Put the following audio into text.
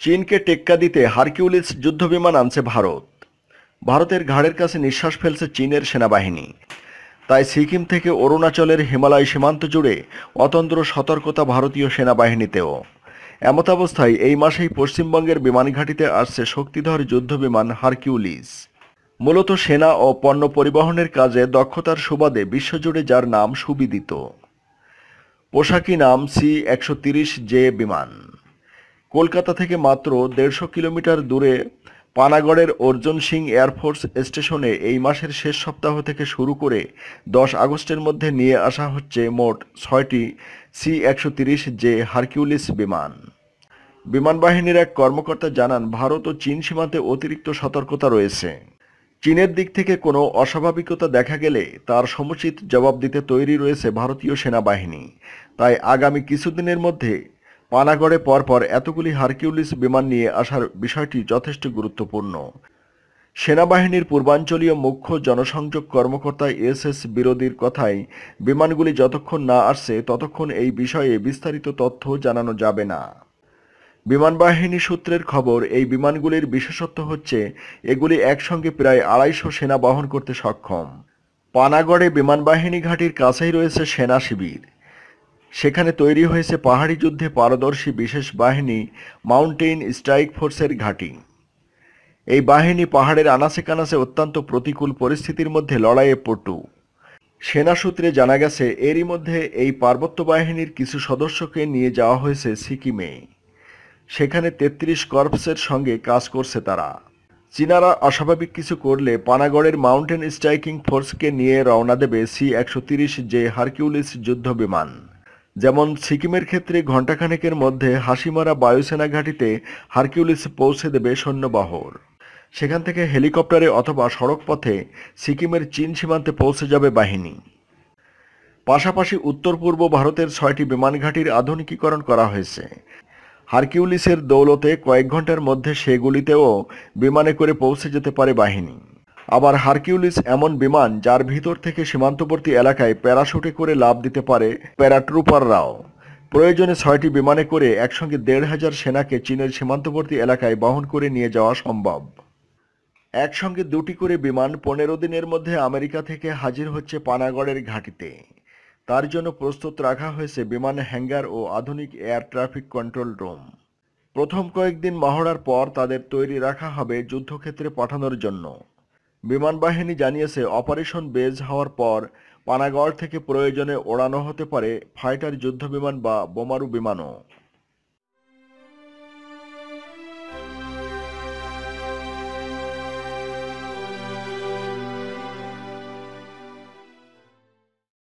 চীনকে টেক্কা দিতে হারকিউলিস যুদ্ধবিমান আনছে ভারত। ভারতের ঘাড়ের কাছে নিঃশ্বাস ফেলছে চীনের সেনাবাহিনী। তাই সিকিম থেকে অরুণাচলের হিমালয় সীমান্ত জুড়ে অতন্ত্র সতর্কতা ভারতীয় সেনাবাহিনীতেও। এমতাবস্থায় এই মাসেই পশ্চিমবঙ্গের বিমান ঘাঁটিতে আসছে শক্তিধর যুদ্ধবিমান হারকিউলিস। মূলত সেনা ও পণ্য পরিবহনের কাজে দক্ষতার সুবাদে বিশ্বজুড়ে যার নাম সুবিদিত। পোশাকি নাম সি একশো জে বিমান। কলকাতা থেকে মাত্র দেড়শো কিলোমিটার দূরে পানাগড়ের অর্জুন সিং এয়ারফোর্স স্টেশনে এই মাসের শেষ সপ্তাহ থেকে শুরু করে দশ আগস্টের মধ্যে নিয়ে আসা হচ্ছে মোট ছয়টি সি একশো তিরিশ জে হারকিউলিস বিমান। বিমান বাহিনীর এক কর্মকর্তা জানান, ভারত ও চীন সীমান্তে অতিরিক্ত সতর্কতা রয়েছে। চীনের দিক থেকে কোনো অস্বাভাবিকতা দেখা গেলে তার সমুচিত জবাব দিতে তৈরি রয়েছে ভারতীয় সেনাবাহিনী। তাই আগামী কিছুদিনের মধ্যে পানাগড়ে পরপর এতগুলি হারকিউলিস বিমান নিয়ে আসার বিষয়টি যথেষ্ট গুরুত্বপূর্ণ। সেনাবাহিনীর পূর্বাঞ্চলীয় মুখ্য জনসংযোগ কর্মকর্তা এস এস বিরোধীর কথায়, বিমানগুলি যতক্ষণ না আসছে, ততক্ষণ এই বিষয়ে বিস্তারিত তথ্য জানানো যাবে না। বিমানবাহিনী সূত্রের খবর, এই বিমানগুলির বিশেষত্ব হচ্ছে, এগুলি একসঙ্গে প্রায় আড়াইশো সেনা বহন করতে সক্ষম। পানাগড়ে বিমান বাহিনী ঘাঁটির কাছেই রয়েছে সেনা শিবির। সেখানে তৈরি হয়েছে পাহাড়ি যুদ্ধে পারদর্শী বিশেষ বাহিনী মাউন্টেইন স্ট্রাইক ফোর্সের ঘাঁটি। এই বাহিনী পাহাড়ের আনাচে কানাচে অত্যন্ত প্রতিকূল পরিস্থিতির মধ্যে লড়াইয়ে পটু। সেনা সূত্রে জানা গেছে, এরই মধ্যে এই পার্বত্য বাহিনীর কিছু সদস্যকে নিয়ে যাওয়া হয়েছে সিকিমে। সেখানে তেত্রিশ কর্পসের সঙ্গে কাজ করছে তারা। চীনারা অস্বাভাবিক কিছু করলে পানাগড়ের মাউন্টেন স্ট্রাইকিং ফোর্সকে নিয়ে রওনা দেবে সি একশো তিরিশ যে হারকিউলিস যুদ্ধ বিমান যেমন সিকিমের ক্ষেত্রে ঘণ্টাখানেকের মধ্যে হাসিমারা বায়ুসেনা ঘাঁটিতে হারকিউলিস পৌঁছে দেবে সৈন্যবাহর। সেখান থেকে হেলিকপ্টারে অথবা সড়কপথে সিকিমের চীন সীমান্তে পৌঁছে যাবে বাহিনী। পাশাপাশি উত্তর পূর্ব ভারতের ছয়টি বিমান ঘাঁটির আধুনিকীকরণ করা হয়েছে। হারকিউলিসের দৌলতে কয়েক ঘণ্টার মধ্যে সেগুলিতেও বিমানে করে পৌঁছে যেতে পারে বাহিনী। আবার হারকিউলিস এমন বিমান যার ভিতর থেকে সীমান্তবর্তী এলাকায় প্যারাশুটে করে লাভ দিতে পারে প্যারাট্রুপাররাও। প্রয়োজনে ছয়টি বিমানে করে একসঙ্গে দেড় হাজার সেনাকে চীনের সীমান্তবর্তী এলাকায় বহন করে নিয়ে যাওয়া সম্ভব। একসঙ্গে দুটি করে বিমান পনেরো দিনের মধ্যে আমেরিকা থেকে হাজির হচ্ছে পানাগড়ের ঘাঁটিতে। তার জন্য প্রস্তুত রাখা হয়েছে বিমান হ্যাঙ্গার ও আধুনিক এয়ার ট্রাফিক কন্ট্রোল রুম। প্রথম কয়েকদিন মহড়ার পর তাদের তৈরি রাখা হবে যুদ্ধক্ষেত্রে পাঠানোর জন্য। বিমান বাহিনী জানিয়েছে, অপারেশন বেজ হওয়ার পর পানাগড় থেকে প্রয়োজনে ওড়ানো হতে পারে ফাইটার যুদ্ধবিমান বা বোমারু বিমানও।